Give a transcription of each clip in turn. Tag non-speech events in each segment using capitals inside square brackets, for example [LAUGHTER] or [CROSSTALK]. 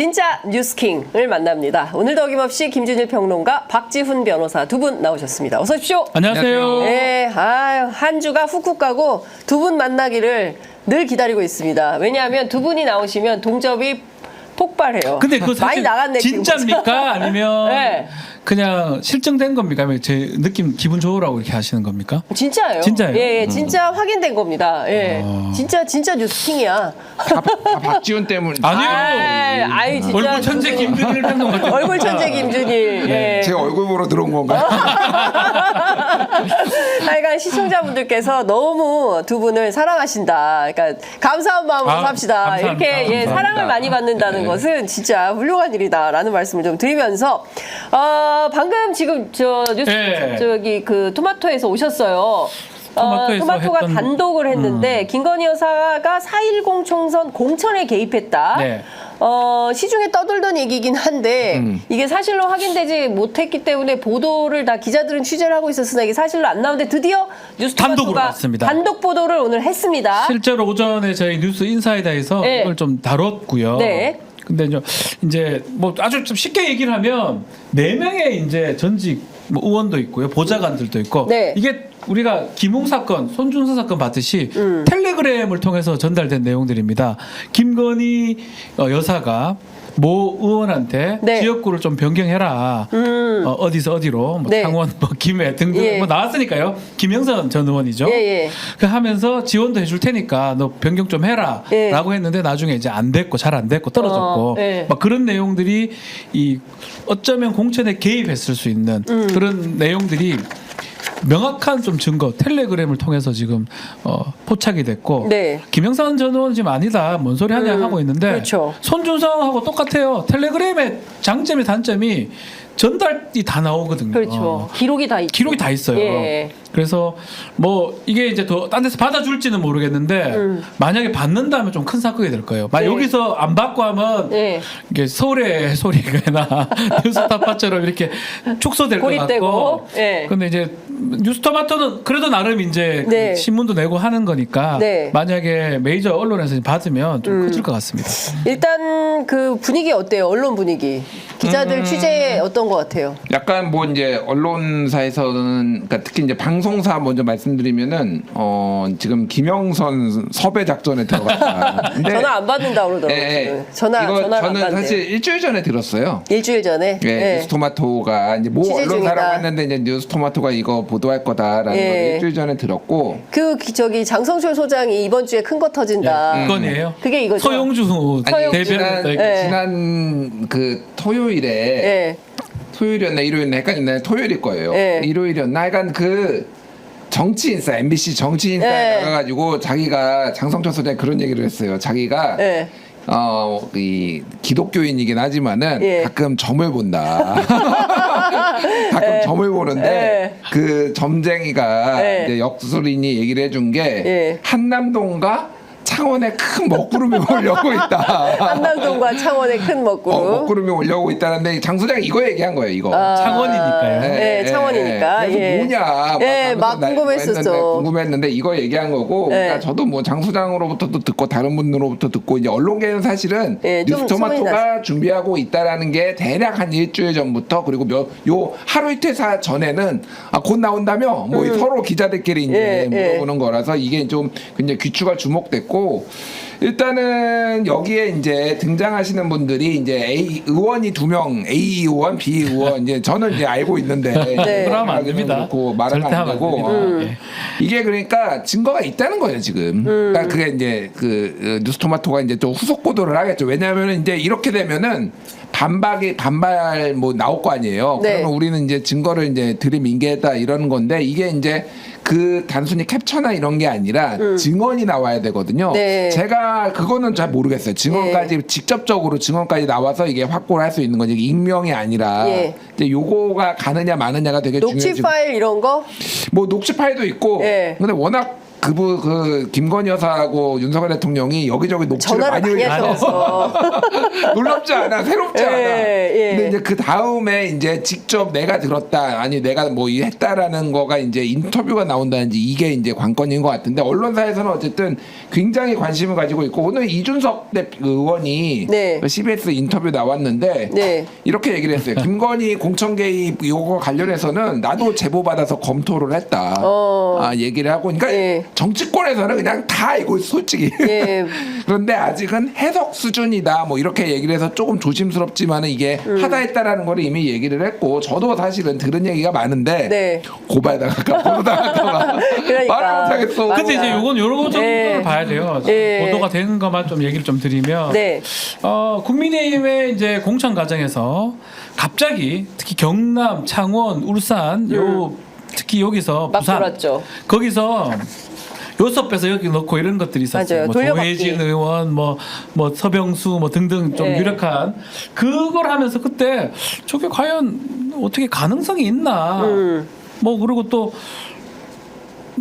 진짜 뉴스킹을 만납니다. 오늘도 어김없이 김준일 평론가, 박지훈 변호사 두 분 나오셨습니다. 어서 오십시오. 안녕하세요. 네, 아유, 한 주가 훅훅 가고 두 분 만나기를 늘 기다리고 있습니다. 왜냐하면 두 분이 나오시면 동접이 폭발해요. 근데 그거 사실 많이 나갔네 지금 진짜입니까? 아니면 [LAUGHS] 네. 그냥 실증된 겁니까? 아니면 제 느낌 기분 좋으라고 이렇게 하시는 겁니까? 진짜예요. 진짜예요? 예, 예, 진짜 확인된 겁니다. 예, 어. 진짜 진짜 뉴스킹이야. 다, 다 박지훈 때문. [LAUGHS] 아니요. 아이, 아이, 진짜 얼굴 천재 김준일 평론가. [LAUGHS] 얼굴 천재 김준일. 예. 제 얼굴 보러 들어온 건가요? [LAUGHS] 하여간 시청자분들께서 너무 두 분을 사랑하신다. 그러니까 감사한 마음으로 아, 삽시다. 감사합니다. 이렇게 예, 감사합니다. 사랑을 많이 받는다는 것은 진짜 훌륭한 일이다라는 말씀을 좀 드리면서 어, 방금 지금 저 뉴스 네. 저기 그 토마토에서 오셨어요. 토마토에서 어, 토마토가 했던- 음. 단독을 했는데 김건희 여사가 4.10 총선 공천에 개입했다. 네. 어, 시중에 떠돌던 얘기긴 한데 음. 이게 사실로 확인되지 못했기 때문에 보도를 다 기자들은 취재를 하고 있었으나 이게 사실로 안 나오는데 드디어 단독으로 뉴스토마토가 나왔습니다. 단독 보도를 오늘 했습니다. 실제로 오전에 저희 뉴스 인사이다에서 네. 이걸 좀 다뤘고요. 네. 근데 이제, 이제 뭐 아주 좀 쉽게 얘기를 하면 네 명의 이제 전직 뭐 의원도 있고요, 보좌관들도 있고 네. 이게 우리가 김웅 사건, 손준수 사건 봤듯이 음. 텔레그램을 통해서 전달된 내용들입니다. 김건희 어, 여사가 모 의원한테 네. 지역구를 좀 변경해라. 음. 어, 어디서 어디로 뭐 네. 창원, 뭐 김해 등등 예. 뭐 나왔으니까요. 김영선 전 의원이죠. 예, 예. 그 하면서 지원도 해줄 테니까 너 변경 좀 해라 예. 라고 했는데 나중에 이제 안 됐고 잘 안 됐고 떨어졌고 어, 예. 막 그런 내용들이 이 어쩌면 공천에 개입했을 수 있는 음. 그런 내용들이 명확한 좀 증거 텔레그램을 통해서 지금 어, 포착이 됐고 네. 김영선 전 의원 지금 아니다 뭔 소리 하냐 음, 하고 있는데 그렇죠. 손준성하고 똑같아요 텔레그램의 장점이 단점이 전달이 다 나오거든요 그렇죠. 기록이 다 있죠. 기록이 다 있어요. 예. 그래서 뭐 이게 이제 더 딴 데서 받아줄지는 모르겠는데 음. 만약에 받는다면 좀 큰 사건이 될 거예요. 만약 네. 여기서 안 받고 하면 예. 이게 서울의 [LAUGHS] 소리가나 [LAUGHS] 뉴스타파처럼 이렇게 축소될 것 고립되고, 같고. 예. 근데 이제 뉴스토마토는 그래도 나름 이제 네. 신문도 내고 하는 거니까 네. 음. 만약에 메이저 언론에서 받으면 좀 커질 것 같습니다. 일단 그 분위기 어때요? 언론 분위기. 기자들 음. 취재 어떤 것 같아요? 약간 뭐 이제 언론사에서는 그러니까 특히 이제 방송사 먼저 말씀드리면은 어 지금 김영선 섭외 작전에 들어갔다. [LAUGHS] 근데 전화 안 받는다 그러더라고요. 예, 예. 지금. 전화 이거 전화 안 저는 받는데. 사실 일주일 전에 들었어요. 일주일 전에. 예, 예. 뉴스토마토가 이제 모 취재 언론사라고 중이다. 했는데 이제 뉴스토마토가 이거 보도할 거다라는 예. 걸 일주일 전에 들었고 그 기- 저기 장성철 소장이 이번 주에 큰 거 터진다. 예, 그건이에요. 그게 이거죠. 서용주 서용주. 대변 지난, 예. 지난 그 토요일에 예. 토요일이었나 일요일이었나 헷갈리네 토요일일 거예요. 네. 일요일이었나 약간 그 정치 인사 MBC 정치 인사에 네. 나가가지고 자기가 장성철 소장이 그런 얘기를 했어요. 자기가 예. 어이 기독교인이긴 하지만은 예. 가끔 점을 본다. [LAUGHS] 가끔 점을 보는데 예. 그 점쟁이가 예. 이제 역술인이 얘기를 해준 게 예. 한남동과 창원에 큰 먹구름이 [LAUGHS] 올려고 있다. 한남동과 창원의 큰 먹구름. 어, 먹구름이 올려오고 있다는데 장 소장이 이거 얘기한 거예요. 이거. 아. 창원이니까요. 네, 창원이니까. 그래서 예. 뭐냐. 예, 막 하면서 나- 궁금했었죠. 했는데 궁금했는데 이거 얘기한 거고. 예. 그러니까 저도 뭐 장 소장으로부터도 듣고 다른 분으로부터 듣고 이제 언론계는 사실은 예, 좀 소문이 뉴스토마토가 준비하고 있다라는 게 대략 한 일주일 전부터 그리고 몇 요 하루 이틀 사 전에는 아, 곧 나온다며 뭐 서로 기자들끼리 이제 음. 예, 예. 물어보는 거라서 이게 좀 굉장히 귀추가 주목됐고 show 일단은 여기에 이제 등장하시는 분들이 이제 A 의원이 두 명 A 의원, B 의원 이제 저는 이제 알고 있는데 [LAUGHS] 네. 그러면 안 됩니다. 그렇고 말은 절대 안 하면 안 되고 됩니다. 어. 음. 예. 이게 그러니까 증거가 있다는 거예요 지금. 그러니까 그게 이제 그 어, 뉴스토마토가 이제 또 후속 보도를 하겠죠. 왜냐하면 이제 이렇게 되면은 반박이 반발 뭐 나올 거 아니에요. 네. 그러면 우리는 이제 증거를 이제 들이민겠다 이러는 건데 이게 이제 그 단순히 캡처나 이런 게 아니라 증언이 나와야 되거든요. 음. 네. 제가 그거는 잘 모르겠어요. 증언까지 직접적으로 증언까지 나와서 이게 확보를 할 수 있는 거지 익명이 아니라 예. 이제 요거가 가느냐 마느냐가 되게 녹취 중요해지고 파일 이런 거? 뭐 녹취 파일도 있고 예. 근데 워낙 그 그분 그 김건희 여사하고 윤석열 대통령이 여기저기 녹취를 전화를 많이 해서 [LAUGHS] 놀랍지 않아 새롭지 예, 않아. 예. 근데 이제 그 다음에 이제 직접 내가 들었다 아니 내가 뭐 이 했다라는 거가 이제 인터뷰가 나온다든지 이게 이제 관건인 것 같은데 언론사에서는 어쨌든 굉장히 관심을 가지고 있고 오늘 이준석 대 의원이 네. 그 CBS 인터뷰 나왔는데 네. 이렇게 얘기를 했어요. 김건희 공천 개입 요거 관련해서는 나도 제보 받아서 검토를 했다. 어. 아, 얘기를 하고 그러니까 예. 정치권에서는 그냥 다 알고 있어, 솔직히. 예. [LAUGHS] 그런데 아직은 해석 수준이다. 뭐 이렇게 얘기를 해서 조금 조심스럽지만은 이게 음. 하다 했다라는 걸 이미 얘기를 했고 저도 사실은 들은 얘기가 많은데 네. 고발당할까 [LAUGHS] 보도당할까 그러니까. 말을 못하겠어. 근데 이제 요건 요런 정도를 네. 봐야 돼요. 네. 보도가 되는 것만 좀 얘기를 좀 드리면 네. 어, 국민의힘의 이제 공천 과정에서 갑자기 특히 경남, 창원, 울산 요 특히 여기서 음. 막 부산 돌았죠. 거기서 요섭 빼서 여기 넣고 이런 것들이 있었어요. 맞아요. 뭐 돌려받기. 조혜진 의원, 뭐, 뭐 서병수, 뭐 등등 좀 네. 유력한 그걸 하면서 그때 저게 과연 어떻게 가능성이 있나? 음. 뭐 그리고 또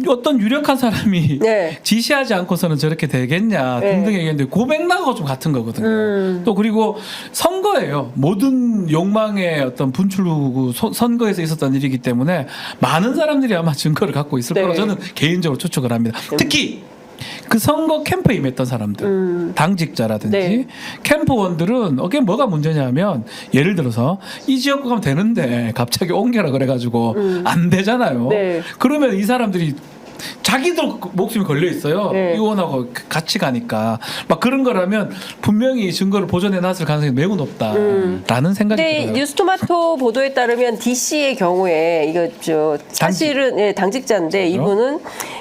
어떤 유력한 사람이 [LAUGHS] 네. 지시하지 않고서는 저렇게 되겠냐 네. 등등 얘기했는데 고백락하고 좀 같은 거거든요. 음. 또 그리고 선거예요. 모든 욕망의 어떤 분출구 소- 선거에서 있었던 일이기 때문에 많은 사람들이 아마 증거를 갖고 있을 네. 거라고 저는 개인적으로 추측을 합니다. 특히 그 선거 캠프에 임했던 사람들, 음. 당직자라든지 네. 캠프원들은 어게 뭐가 문제냐면 예를 들어서 이 지역구 가면 되는데 갑자기 옮겨라 그래가지고 안 되잖아요. 음. 네. 그러면 이 사람들이 자기들 목숨이 걸려 있어요. 네. 의원하고 같이 가니까 막 그런 거라면 분명히 증거를 보존해 놨을 가능성이 매우 높다라는 생각이 근데 들어요. 뉴스토마토 보도에 따르면 D 씨의 경우에 이거 저 사실은 예, 당직자인데 이분은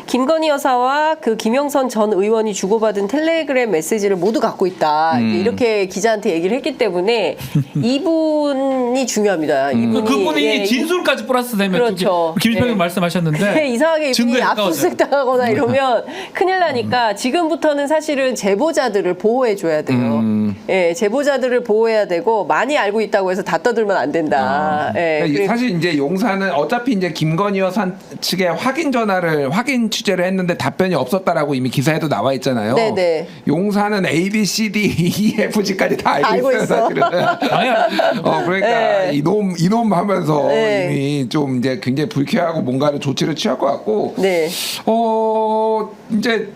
김건희 여사와 그 김영선 전 의원이 주고받은 텔레그램 메시지를 모두 갖고 있다 음. 이렇게 기자한테 얘기를 했기 때문에 [LAUGHS] 이분이 중요합니다. 음. 이분이 그 그분이 예, 진술까지 플러스 되면 그렇죠. 김일평님 네. 말씀하셨는데 [LAUGHS] 이상하게 증거에 이분이. 압수수색 당하거나 이러면 [LAUGHS] 큰일 나니까 지금부터는 사실은 제보자들을 보호해 줘야 돼요. 음. 예, 제보자들을 보호해야 되고 많이 알고 있다고 해서 다 떠들면 안 된다. 예, 그러니까 그리고- 사실 이제 용산은 어차피 이제 김건희 여사 측에 확인 전화를 확인 취재를 했는데 답변이 없었다라고 이미 기사에도 나와 있잖아요. 네네. 용산은 A, B, C, D, E, F, G까지 다 알고, 알고 있어요, 있어. 사실은. [LAUGHS] 어 그러니까 네. 이놈 이놈 하면서 네. 이미 좀 이제 굉장히 불쾌하고 뭔가를 조치를 취할 것 같고 네. 어 이제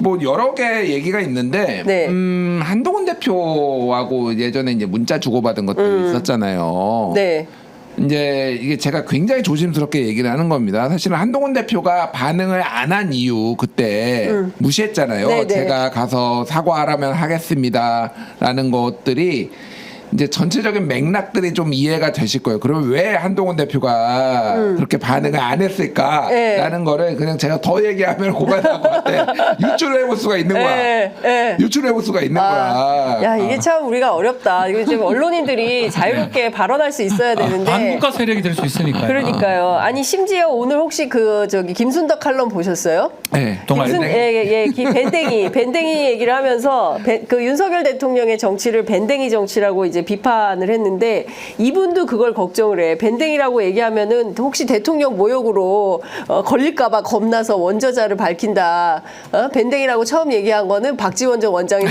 뭐 여러 개 얘기가 있는데 네. 음 한동훈 대표하고 예전에 이제 문자 주고받은 것들이 있었잖아요. 음. 네. 이제 이게 제가 굉장히 조심스럽게 얘기를 하는 겁니다. 사실은 한동훈 대표가 반응을 안 한 이유 그때 무시했잖아요. 음. 네네. 제가 가서 사과하라면 하겠습니다라는 것들이 이제 전체적인 맥락들이 좀 이해가 되실 거예요. 그러면 왜 한동훈 대표가 그렇게 반응을 안 했을까라는 네. 거를 그냥 제가 더 얘기하면 [LAUGHS] 고관하고한테 유출을 해볼 수가 있는 거야. 예, 예. 유출해 볼 수가 있는 아, 거야. 야 이게 참 우리가 어렵다. 이거 지금 언론인들이 [LAUGHS] 자유롭게 발언할 수 있어야 되는데. 반국가 세력이 될 수 있으니까요. 그러니까요. 아니 심지어 오늘 혹시 그 저기 김순덕 칼럼 보셨어요? 네. 동아리 김순, 네. 예, 예, 예, 기- 밴댕이, 밴댕이 얘기를 하면서 밴- 그 윤석열 대통령의 정치를 밴댕이 정치라고 이제 비판을 했는데 이분도 그걸 걱정을 해. 밴댕이라고 얘기하면은 혹시 대통령 모욕으로 어, 걸릴까봐 겁나서 원저자를 밝힌다. 어? 밴댕이라고 처음 얘기한 거는 박지원 전 원장이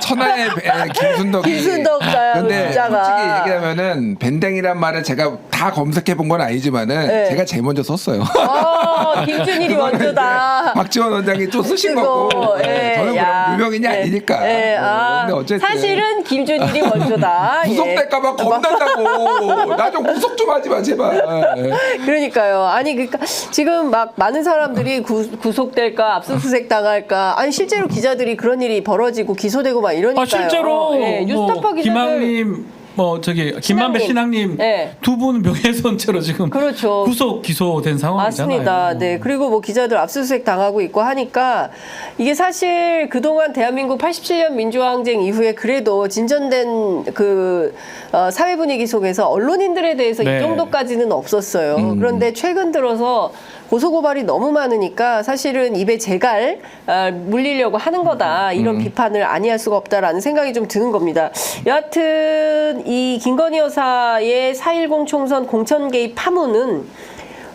천하의 배- 김순덕이. 김순덕 근데 문자가. 솔직히 얘기하면은 밴댕이란 말을 제가 다 검색해 본 건 아니지만은 네. 제가 제일 먼저 썼어요. 어, 김준일이 원조다. 박지원 원장이 또 쓰신 거고. 네, 예, 저는 야, 그럼 유명인이 예, 아니니까. 예, 어, 아, 근데 어쨌든 사실은 김준일이 원조다. [LAUGHS] 예. 구속될까봐 겁난다고. [LAUGHS] 나 좀 구속 좀 하지 마 제발. 예. 그러니까요. 아니 그러니까 지금 막 많은 사람들이 구, 구속될까 압수수색 당할까. 아니 실제로 기자들이 그런 일이 벌어지고 기소되고 막 이러니까요. 아 실제로 예, 뭐 뉴스타파 기자들 김학님 뭐 저기 김만배 신학님 네. 두분 명예훼손죄로 지금 그렇죠. 구속 기소된 상황이잖아요. 맞습니다. 네. 그리고 뭐 기자들 압수수색 당하고 있고 하니까 이게 사실 그동안 대한민국 87년 민주화 항쟁 이후에 그래도 진전된 그 어, 사회 분위기 속에서 언론인들에 대해서 네. 이 정도까지는 없었어요. 그런데 최근 들어서 고소고발이 너무 많으니까 사실은 입에 재갈 아, 물리려고 하는 거다 이런 비판을 아니할 수가 없다라는 생각이 좀 드는 겁니다. 여하튼 이 김건희 여사의 4.10 총선 공천 개입 파문은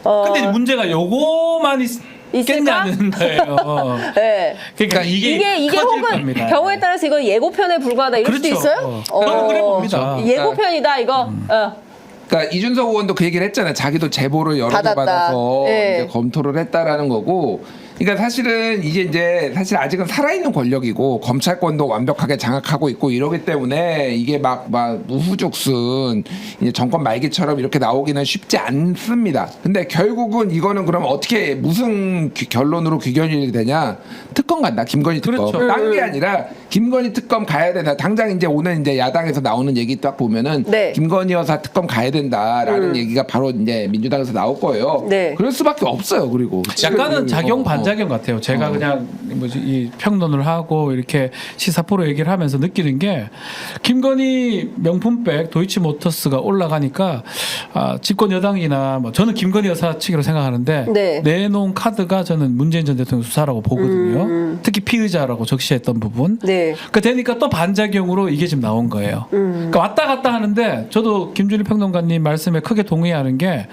어, 근데 문제가 요거만 있, 있을까? 겠냐는 거예요. [LAUGHS] 네. 그러니까 이게 이게 이게 혹은 겁니다. 경우에 따라서 이건 예고편에 불과하다 이럴 수도 그렇죠. 있어요. 어. 저는 그래 봅니다. 예고편이다 이거. 음. 어. 그러니까 이준석 의원도 그 얘기를 했잖아요. 자기도 제보를 여러 개 받았다. 받아서 예. 이제 검토를 했다라는 거고. 그러니까 사실은 이게 이제 사실 아직은 살아있는 권력이고 검찰권도 완벽하게 장악하고 있고 이러기 때문에 이게 막 막 우후죽순 이제 정권 말기처럼 이렇게 나오기는 쉽지 않습니다. 근데 결국은 이거는 그럼 어떻게 무슨 귀- 결론으로 귀결이 되냐? 특검 간다. 김건희 특검. 그렇죠. 딴게 아니라 김건희 특검 가야 된다. 당장 이제 오늘 이제 야당에서 나오는 얘기 딱 보면은 네. 김건희 여사 특검 가야 된다라는 음. 얘기가 바로 이제 민주당에서 나올 거예요. 네. 그럴 수밖에 없어요. 그리고 약간은 작용 어, 어. 반작용 같아요. 제가 어. 그냥 뭐지 이 평론을 하고 이렇게 시사 프로 얘기를 하면서 느끼는 게 김건희 명품백 도이치모터스가 올라가니까 아, 집권 여당이나 뭐 저는 김건희 여사 측이라고 생각하는데 네. 내놓은 카드가 저는 문재인 전 대통령 수사라고 보거든요. 음. 특히 피의자라고 적시했던 부분. 네. 그 되니까 또 반작용으로 이게 지금 나온 거예요. 음. 그러니까 왔다 갔다 하는데 저도 김준일 평론가님 말씀에 크게 동의하는 게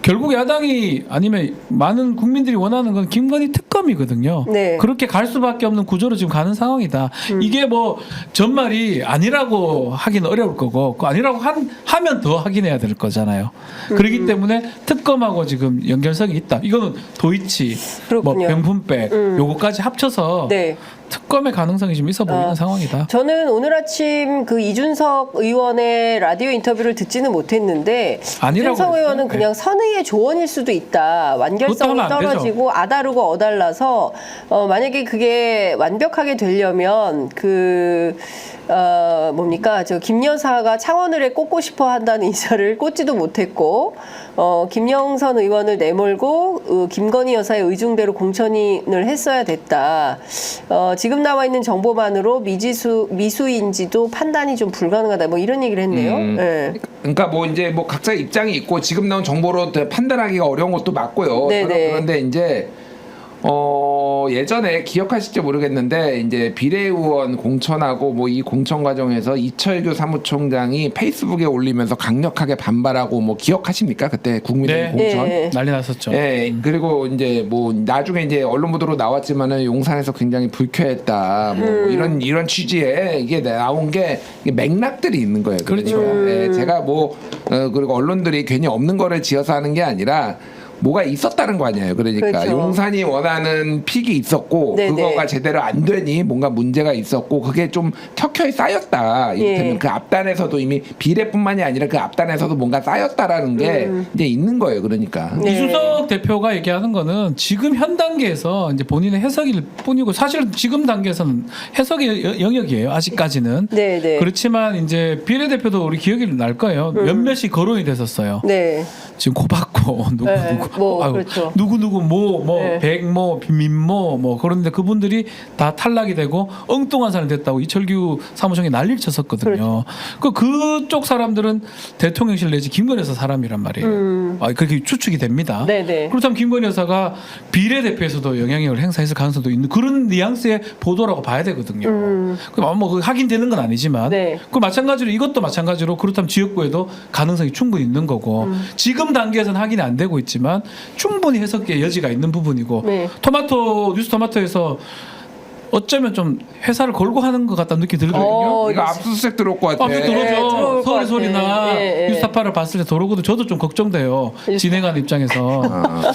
결국 야당이 아니면 많은 국민들이 원하는 건 김건희 특검이거든요. 네. 음. 그렇게 갈 수밖에 없는 구조로 지금 가는 상황이다. 이게 뭐 전말이 아니라고 하긴 어려울 거고 그 아니라고 한, 하면 더 확인해야 될 거잖아요. 음. 그렇기 때문에 특검하고 지금 연결성이 있다. 이거는 도이치, 뭐 그렇군요. 명품백 요거까지 합쳐서 네. 특검의 가능성이 좀 있어 보이는 아. 상황이다. 저는 오늘 아침 그 이준석 의원의 라디오 인터뷰를 듣지는 못했는데 아니라고 이준석 그랬어요? 의원은 네. 그냥 선의의 조언일 수도 있다. 완결성이. 떨어지고 아다르고 어달라서 어, 만약에 그게 완벽하게 되려면 그 어, 뭡니까 저 김 여사가 창원을에 꽂고 싶어 한다는 인사를 꽂지도 못했고 어, 김영선 의원을 내몰고 어, 김건희 여사의 의중대로 공천을 했어야 됐다. 어, 지금 나와 있는 정보만으로 미지수 미수인지도 판단이 좀 불가능하다. 뭐 이런 얘기를 했네요. 음. 네. 그러니까 뭐 이제 뭐 각자 입장이 있고 지금 나온 정보로 판단하기가 어려운 것도 맞고요. 네네. 그런데 이제 어 예전에 기억하실지 모르겠는데 이제 비례의원 공천하고 뭐 이 공천 과정에서 이철규 사무총장이 페이스북에 올리면서 강력하게 반발하고 뭐 기억하십니까 그때 국민의 네. 공천? 네. 난리 났었죠. 예, 그리고 이제 뭐 나중에 이제 언론 보도로 나왔지만은 용산에서 굉장히 불쾌했다. 뭐 음. 이런 이런 취지에 이게 나온 게 이게 맥락들이 있는 거예요. 그러니까 그렇죠. 예, 제가 뭐 어, 그리고 언론들이 괜히 없는 거를 지어서 하는 게 아니라 뭐가 있었다는 거 아니에요. 그러니까 그렇죠. 용산이 원하는 픽이 있었고 네네. 그거가 제대로 안 되니 뭔가 문제가 있었고 그게 좀 켜켜이 쌓였다. 이를테면 예. 그 앞단에서도 이미 비례뿐만이 아니라 그 앞단에서도 뭔가 쌓였다라는 게 음. 이제 있는 거예요. 그러니까. 네. 이준석 대표가 얘기하는 거는 지금 현 단계에서 이제 본인의 해석일 뿐이고 사실 지금 단계에서는 해석의 여- 영역이에요. 아직까지는. 네, 네. 그렇지만 이제 비례 대표도 우리 기억이 날 거예요. 몇몇이 거론이 됐었어요. 네. 지금 코박 고 누구 네, 누구 뭐, 아유, 그렇죠. 누구 누구 뭐뭐 네. 백모 민모 뭐 그런데 그분들이 다 탈락이 되고 엉뚱한 사람이 됐다고 이철규 사무총이 난리를 쳤었거든요. 그렇죠. 그 그쪽 사람들은 대통령실 내지 김건희 여사 사람이란 말이에요. 아 그렇게 추측이 됩니다. 음. 네, 네. 그렇다면 김건희 여사가 비례대표에서도 영향력을 행사했을 가능성도 있는 그런 뉘앙스의 보도라고 봐야 되거든요. 그럼 뭐 확인되는 건 아니지만 음. 네. 그 마찬가지로 이것도 마찬가지로 그렇다면 지역구에도 가능성이 충분히 있는 거고 음. 지금 단계에서는 확인 이 안 되고 있지만 충분히 해석의 여지가 있는 부분이고 네. 토마토 뉴스 토마토에서 어쩌면 좀 회사를 걸고 하는 것 같다는 느낌이 들거든요. 어, 이거 압수수색 들어올 것 같아. 아, 그 네, 들어올. 것 서울 같아. 소리나 예, 예. 뉴스타파를 봤을 때 들어오거든. 저도 좀 걱정돼요. 진행하는 입장에서. 아,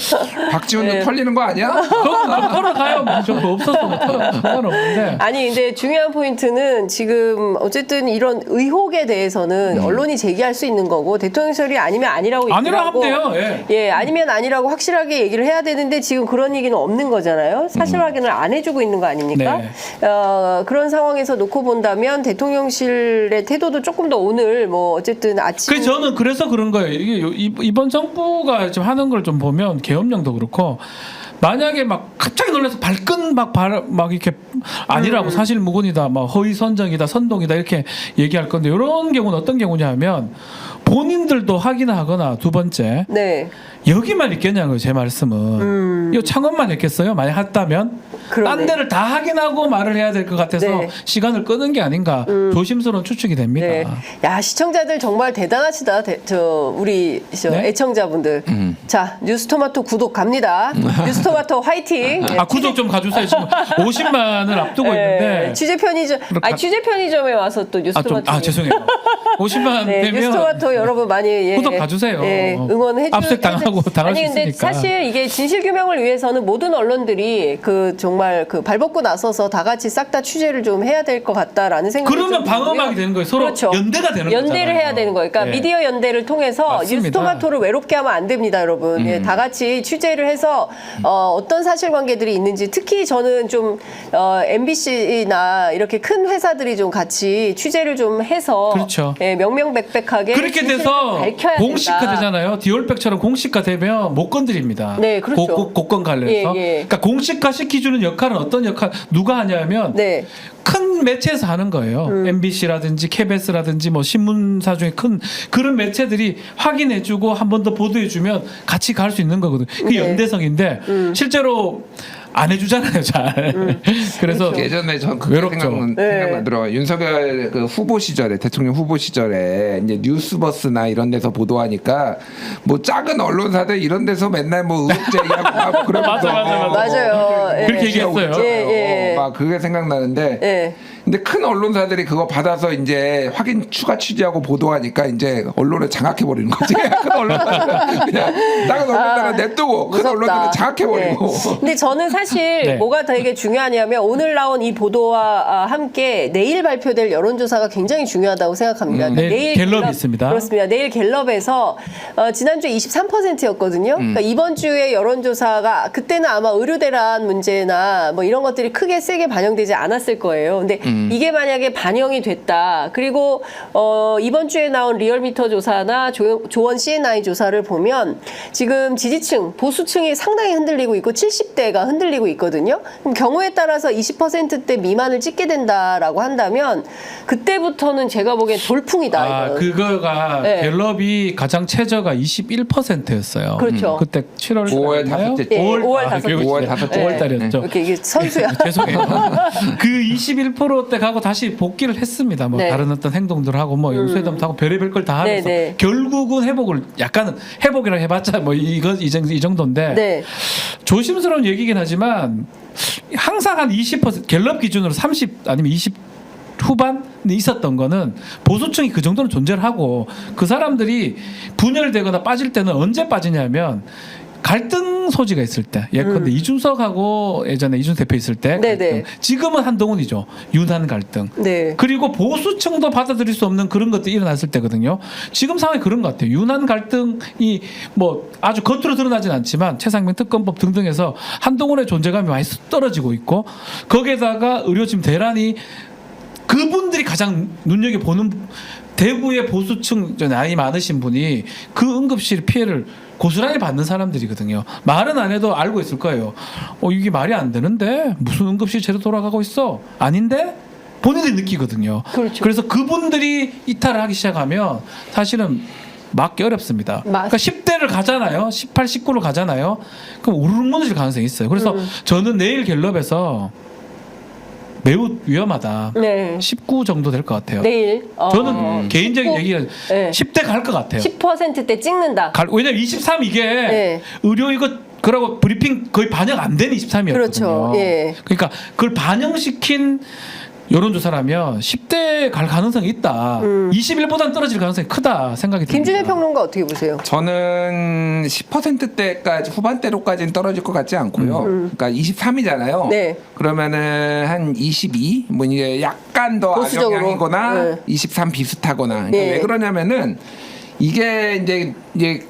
박지훈도 네. 털리는 거 아니야? 그럼 좀 털어가요. 좀 없어서 뭐 털어 상관없는데. 아니 근데 중요한 포인트는 지금 어쨌든 이런 의혹에 대해서는 음. 언론이 제기할 수 있는 거고 대통령실이 아니면 아니라고 아니라 얘기를 하면 돼요. 예. 예, 아니면 아니라고 확실하게 얘기를 해야 되는데 지금 그런 얘기는 없는 거잖아요. 사실 확인을 안 해주고 있는 거 아닙니까? 음. 네. 어, 그런 상황에서 놓고 본다면 대통령실의 태도도 조금 더 오늘 뭐 어쨌든 아침 그 저는 그래서 그런 거예요. 이게 이- 이번 정부가 지금 하는 걸 좀 보면 계엄령도 그렇고 만약에 막 갑자기 놀라서 발끈 막, 발, 막 이렇게 아니라고 사실 무근이다, 뭐 허위 선정이다, 선동이다 이렇게 얘기할 건데 이런 경우는 어떤 경우냐면 본인들도 확인하거나 두 번째 네. 여기만 있겠냐고요 제 말씀은 이 창업만 했겠어요 만약 했다면 음. 그러네. 딴 데를 다 확인하고 말을 해야 될 것 같아서 네. 음. 시간을 끄는 게 아닌가 조심스러운 추측이 됩니다. 네. 야 시청자들 정말 대단하시다. 대- 저 우리 저 네? 애청자분들. 자 뉴스토마토 구독 갑니다. [LAUGHS] 뉴스토마토 화이팅. 네, 아 구독 좀 가주세요. 지금 50만을 앞두고 네, 있는데 취재 편의점. 아 가- 취재 편의점에 와서 또 아, 좀, 뉴스토마토. 아 죄송해요. 50만 네, 되면 뉴스토마토 여러분 많이 예, 구독 가주세요. 예, 응원해 주. 압색 당하고 당할 아니 수 근데 있으니까. 사실 이게 진실 규명을 위해서는 모든 언론들이 그 정말 그 발벗고 나서서 다 같이 싹 다 취재를 좀 해야 될 것 같다라는 생각이 그러면 좀. 방어막이 되는 거예요. 서로 연대가 되는 연대를 거잖아요. 해야 되는 거예요. 그러니까 네. 미디어 연대를 통해서 맞습니다. 뉴스토마토를 외롭게 하면 안 됩니다, 여러분. 예, 다 같이 취재를 해서 어, 어떤 사실관계들이 있는지 특히 저는 좀 어, MBC나 이렇게 큰 회사들이 좀 같이 취재를 좀 해서 그렇죠. 예, 명명백백하게 그렇게 진실을 돼서 밝혀야 공식화 된다. 되잖아요. 디올백처럼 공식화 되면 못 건드립니다. 네, 그렇죠. 고, 고, 권 관련해서. 예, 예. 그러니까 공식화 시키주는 역할은 어떤 역할 누가 하냐면 네. 큰 매체에서 하는 거예요. 음. MBC라든지 KBS라든지 뭐 신문사 중에 큰 그런 매체들이 확인해주고 한 번 더 보도해주면 같이 갈 수 있는 거거든. 그게 네. 연대성인데 음. 실제로 안 해주잖아요, 잘. 그래서 그렇죠. 예전에 전 그게 외롭죠. 생각, 네. 생각나더라고요. 윤석열 그 후보 시절에 대통령 후보 시절에 이제 뉴스버스나 이런 데서 보도하니까 뭐 작은 언론사들 이런 데서 맨날 뭐 의혹 제기하고 막 그러면서 [LAUGHS] 맞아, 맞아, 맞아. 맞아요. 예. 그렇게 얘기했어요. 예, 예. 막 그게 생각나는데 예. 근데 큰 언론사들이 그거 받아서 이제 확인 추가 취재하고 보도하니까 이제 언론을 장악해 버리는 거지. [LAUGHS] 큰 언론사들은 그냥 작은 언론사는 냅두고 큰 아, 무섭다. 언론사는 장악해 버리고. 네. 근데 저는 사실 네. 뭐가 되게 중요하냐면 오늘 나온 이 보도와 아, 함께 내일 발표될 여론조사가 굉장히 중요하다고 생각합니다. 음, 내일 갤럽이 있습니다. 그렇습니다. 내일 갤럽에서 어, 지난주에 23%였거든요. 음. 그러니까 이번 주에 여론조사가 그때는 아마 의료 대란 문제나 뭐 이런 것들이 크게 세게 반영되지 않았을 거예요. 근데 음. 이게 만약에 반영이 됐다. 그리고 어, 이번 주에 나온 리얼미터 조사나 조, 조원 CNI 조사를 보면 지금 지지층 보수층이 상당히 흔들리고 있고 70대가 흔들리고 있거든요. 그럼 경우에 따라서 20%대 미만을 찍게 된다라고 한다면 그때부터는 제가 보기엔 돌풍이다. 아, 이거는. 그거가 네. 갤럽이 가장 최저가 21%였어요. 그렇죠. 그때 7월 5월 다섯째 주. 예, 5월 다섯째 주. 5월 다섯째 주. 5월 달이었죠. 이렇게 이게 선수야. 죄송해요. [LAUGHS] 그 21%때 가고 다시 복귀를 했습니다. 뭐 네. 다른 어떤 행동들 하고 뭐 영수회담도 하고 별의별 걸 다 하면서 네, 네. 결국은 회복을 약간은 회복이라 해봤자 뭐 이거 이 정- 이 정도인데 네. 조심스러운 얘기긴 하지만 항상 한 20% 갤럽 기준으로 30 아니면 20 후반에 있었던 거는 보수층이 그 정도는 존재를 하고 그 사람들이 분열되거나 빠질 때는 언제 빠지냐면 갈등 소지가 있을 때 예컨대 이준석하고 예전에 이준 대표 있을 때 음. 네네. 갈등. 지금은 한동훈이죠 윤한 갈등 네. 그리고 보수층도 받아들일 수 없는 그런 것들이 일어났을 때거든요. 지금 상황이 그런 것 같아요. 유난 갈등이 뭐 아주 겉으로 드러나진 않지만 최상명 특검법 등등에서 한동훈의 존재감이 많이 떨어지고 있고 거기에다가 의료진 대란이 그분들이 가장 눈여겨 보는 대구의 보수층 저 나이 많으신 분이 그 응급실 피해를 고스란히 받는 사람들이거든요. 말은 안 해도 알고 있을 거예요. 어 이게 말이 안 되는데 무슨 응급실 제대로 돌아가고 있어? 아닌데? 본인들이 느끼거든요. 그렇죠. 그래서 그분들이 이탈을 하기 시작하면 사실은 막기 어렵습니다. 맞- 그러니까 10대를 가잖아요. 18, 19를 가잖아요. 그럼 우르르 무너질 가능성이 있어요. 그래서 음. 저는 내일 갤럽에서 매우 위험하다. 네. 19 정도 될 것 같아요. 내일 어, 저는 개인적인 19, 얘기는 네. 10대 갈 것 같아요. 10%대 찍는다. 갈, 왜냐면 23 이게 네. 의료 이거 그러고 브리핑 거의 반영 안 된 23이었거든요. 그렇죠. 예. 그러니까 그걸 반영시킨 여론조사라면 10대 갈 가능성이 있다. 21보다는 떨어질 가능성이 크다 생각이 듭니다. 음. 김준혜 평론가 어떻게 보세요? 저는 10%대까지 후반대로까지는 떨어질 것 같지 않고요. 그러니까 23이잖아요. 음. 네. 그러면은 한 22, 뭐 이제 약간 더 보수적으로. 악영향이거나 네. 23 비슷하거나. 그러니까 네. 왜 그러냐면은 이게 이제 이제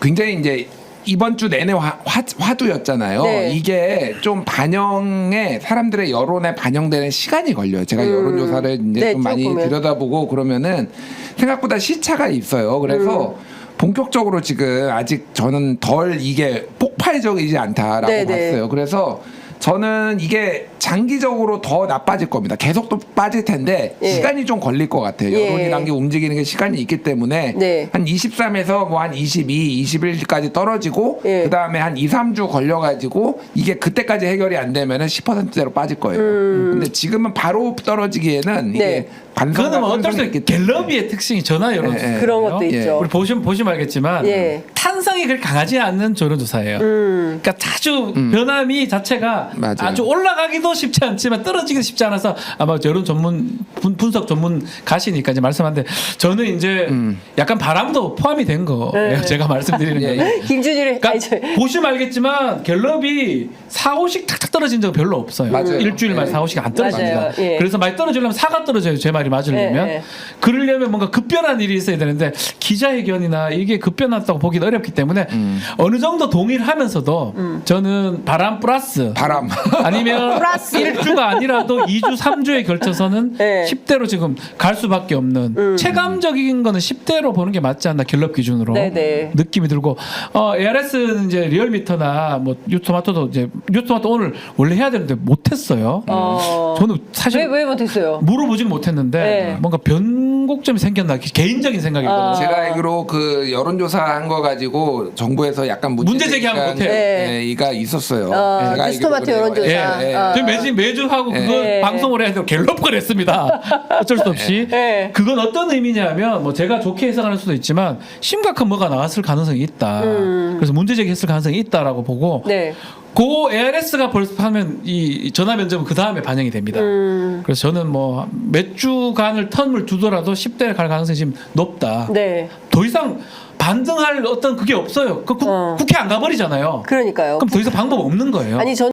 굉장히 이제 이번 주 내내 화, 화, 두였잖아요 네. 이게 좀 반영에 사람들의 여론에 반영되는 시간이 걸려요. 제가 여론조사를 이제 네, 좀 많이 쭉 보면. 들여다보고 그러면은 생각보다 시차가 있어요. 그래서 음. 본격적으로 지금 아직 저는 덜 이게 폭발적이지 않다라고 네네. 봤어요. 그래서 저는 이게 장기적으로 더 나빠질 겁니다. 계속 또 빠질 텐데 예. 시간이 좀 걸릴 것 같아요. 예. 여론이란 게 움직이는 게 시간이 있기 때문에 네. 한 23에서 뭐 한 22, 21까지 떨어지고 예. 그다음에 한 2, 3주 걸려 가지고 이게 그때까지 해결이 안 되면은 10%대로 빠질 거예요. 근데 지금은 바로 떨어지기에는 이게 음. 네. 반성과 그거는 뭐 어쩔 수 때문에. 갤럽의 특징이 전화 여론조사. 예, 예. 그런 것도 예. 있죠. 우리 보시면 보시면 알겠지만 예. 탄성이 그렇게 강하지 않는 여론조사예요. 음. 그러니까 자주 변함이 자체가 맞아요. 아주 올라가기도 쉽지 않지만 떨어지기도 쉽지 않아서 아마 여론 전문 분, 분석 전문 가시니까 이제 말씀한데 저는 이제 약간 바람도 포함이 된 거예요. 네. [LAUGHS] 제가 말씀드리는 예, 거예요. 김준일의 그러니까 아니, 보시면 알겠지만 갤럽이 4, 5씩 탁탁 떨어진 적은 별로 없어요. 맞아요. 일주일 만에 네. 4, 5씩 안 떨어집니다. 예. 그래서 많이 떨어지려면 4가 떨어져요. 제 말이 맞으려면. 예, 예. 그러려면 뭔가 급변한 일이 있어야 되는데 기자회견이나 이게 급변했다고 보기는 어렵기 때문에 어느 정도 동일하면서도 저는 바람 플러스 바람. [LAUGHS] 아니면 플러스. 1주가 아니라도 2주, 3주에 걸쳐서는 네. 10대로 지금 갈 수밖에 없는 음. 체감적인 거는 10대로 보는 게 맞지 않나 갤럽 기준으로 네네. 느낌이 들고 어 ARS는 이제 리얼미터나 뭐 뉴토마토도 이제 뉴토마토 오늘 원래 해야 되는데 못했어요. 어. 저는 사실 왜, 왜 못했어요? 물어보지는 못했는데 네. 뭔가 변곡점이 생겼나 개인적인 생각이거든요. 아. 제가 알기로 그 여론조사 한 거가 지고 정부에서 약간 문제, 문제 제기한 거 못해요. 네. 이가 있었어요. 어, 제가 뉴스토마토 알기로 그래요. 여론조사. 예, 예. 어. 저희 매주 매주 하고 그거 네. 방송을 돼요. 갤럽걸 했습니다. [LAUGHS] 어쩔 수 없이. 네. 그건 어떤 의미냐면 뭐 제가 좋게 해석할 수도 있지만 심각한 뭐가 나왔을 가능성이 있다. 그래서 문제 제기했을 가능성이 있다라고 보고 음. 네. 그 ARS가 벌써 하면 이 전화 면접은 그 다음에 반영이 됩니다. 음. 그래서 저는 뭐 몇 주간을 텀을 두더라도 10대를 갈 가능성이 지금 높다. 네. 더 이상 반등할 어떤 그게 없어요. 그 국, 어. 국회 안 가버리잖아요. 그러니까요. 그럼 더 이상 방법 없는 거예요. 아니 전